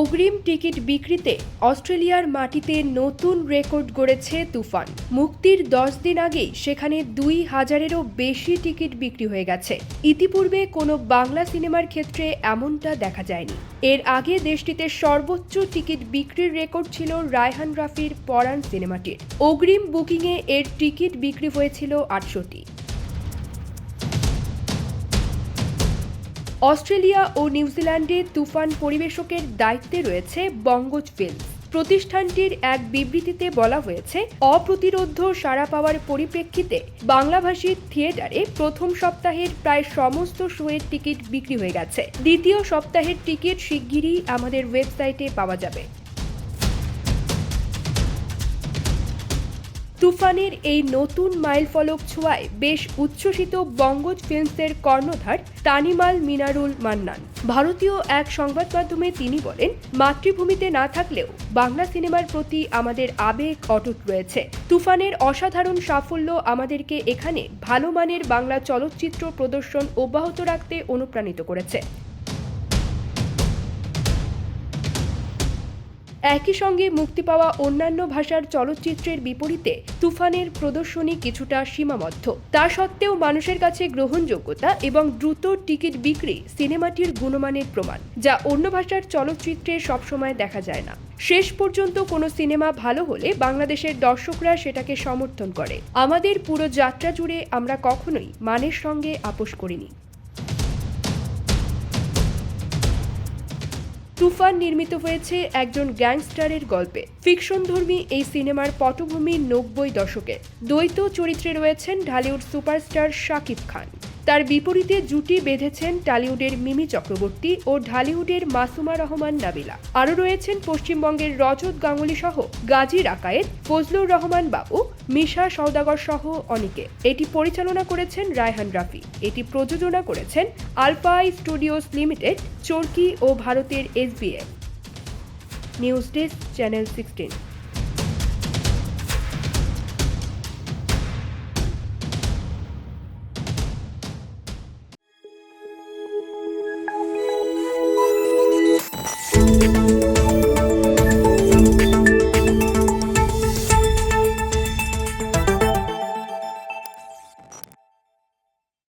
অগ্রিম টিকিট বিক্রিতে অস্ট্রেলিয়ার মাটিতে নতুন রেকর্ড গড়েছে তুফান। মুক্তির দশ দিন আগেই সেখানে দুই হাজারেরও বেশি টিকিট বিক্রি হয়ে গেছে। ইতিপূর্বে কোনো বাংলা সিনেমার ক্ষেত্রে এমনটা দেখা যায়নি। এর আগে দেশটিতে সর্বোচ্চ টিকিট বিক্রির রেকর্ড ছিল রায়হান রাফির পরাণ সিনেমাটির। অগ্রিম বুকিংয়ে এর টিকিট বিক্রি হয়েছিল আটশোটি অস্ট্রেলিয়া ও নিউজিল্যান্ডে তুফান পরিবেশকের দায়িত্বে রয়েছে বঙ্গজ ফিল্ম প্রতিষ্ঠানটির এক বিবৃতিতে বলা হয়েছে, অপ্রতিরোধ সাড়া পাওয়ার পরিপ্রেক্ষিতে বাংলাভাষী থিয়েটারে প্রথম সপ্তাহের প্রায় সমস্ত শোয়ের টিকিট বিক্রি হয়ে গেছে। দ্বিতীয় সপ্তাহের টিকিট শিগগিরই আমাদের ওয়েবসাইটে পাওয়া যাবে। তুফানের এই নতুন মাইলফলক ছোঁয়ায় বেশ উচ্ছ্বসিত বঙ্গজ ফিল্মসের কর্ণধার তানিমাল মিনারুল মান্নান। ভারতীয় এক সংবাদ মাধ্যমে তিনি বলেন, মাতৃভূমিতে না থাকলেও বাংলা সিনেমার প্রতি আমাদের আবেগ অটুট রয়েছে। তুফানের অসাধারণ সাফল্য আমাদেরকে এখানে ভালো মানের বাংলা চলচ্চিত্র প্রদর্শন অব্যাহত রাখতে অনুপ্রাণিত করেছে। একই সঙ্গে মুক্তি পাওয়া অন্যান্য ভাষার চলচ্চিত্রের বিপরীতে তুফানের প্রদর্শনী কিছুটা সীমাবদ্ধ। তা সত্ত্বেও মানুষের কাছে গ্রহণযোগ্যতা এবং দ্রুত টিকিট বিক্রি সিনেমাটির গুণমানের প্রমাণ, যা অন্য ভাষার চলচ্চিত্রে সবসময় দেখা যায় না। শেষ পর্যন্ত কোনো সিনেমা ভালো হলে বাংলাদেশের দর্শকরা সেটাকে সমর্থন করে। আমাদের পুরো যাত্রা জুড়ে আমরা কখনোই মানের সঙ্গে আপোষ করিনি। তুফান নির্মিত হয়েছে একজন গ্যাংস্টারের গল্পে। ফিকশন ধর্মী এই সিনেমার পটভূমি নব্বই দশকে। দ্বৈত চরিত্রে রয়েছেন ঢালিউড সুপারস্টার শাকিব খান। তার বিপরীতে জুটি বেঁধেছেন টালিউডের মিমি চক্রবর্তী ও ঢালিউডের মাসুমা রহমান নাবিলা। আরও রয়েছেন পশ্চিমবঙ্গের রজত গাঙ্গুলি সহ গাজী রাকায়েত, ফজলুর রহমান বাবু, মিশা সওদাগর সহ অনেকে। এটি পরিচালনা করেছেন রায়হান রাফি। এটি প্রযোজনা করেছেন আলফাই স্টুডিওস লিমিটেড, চরকি ও ভারতের SBF news desk, channel sixteen.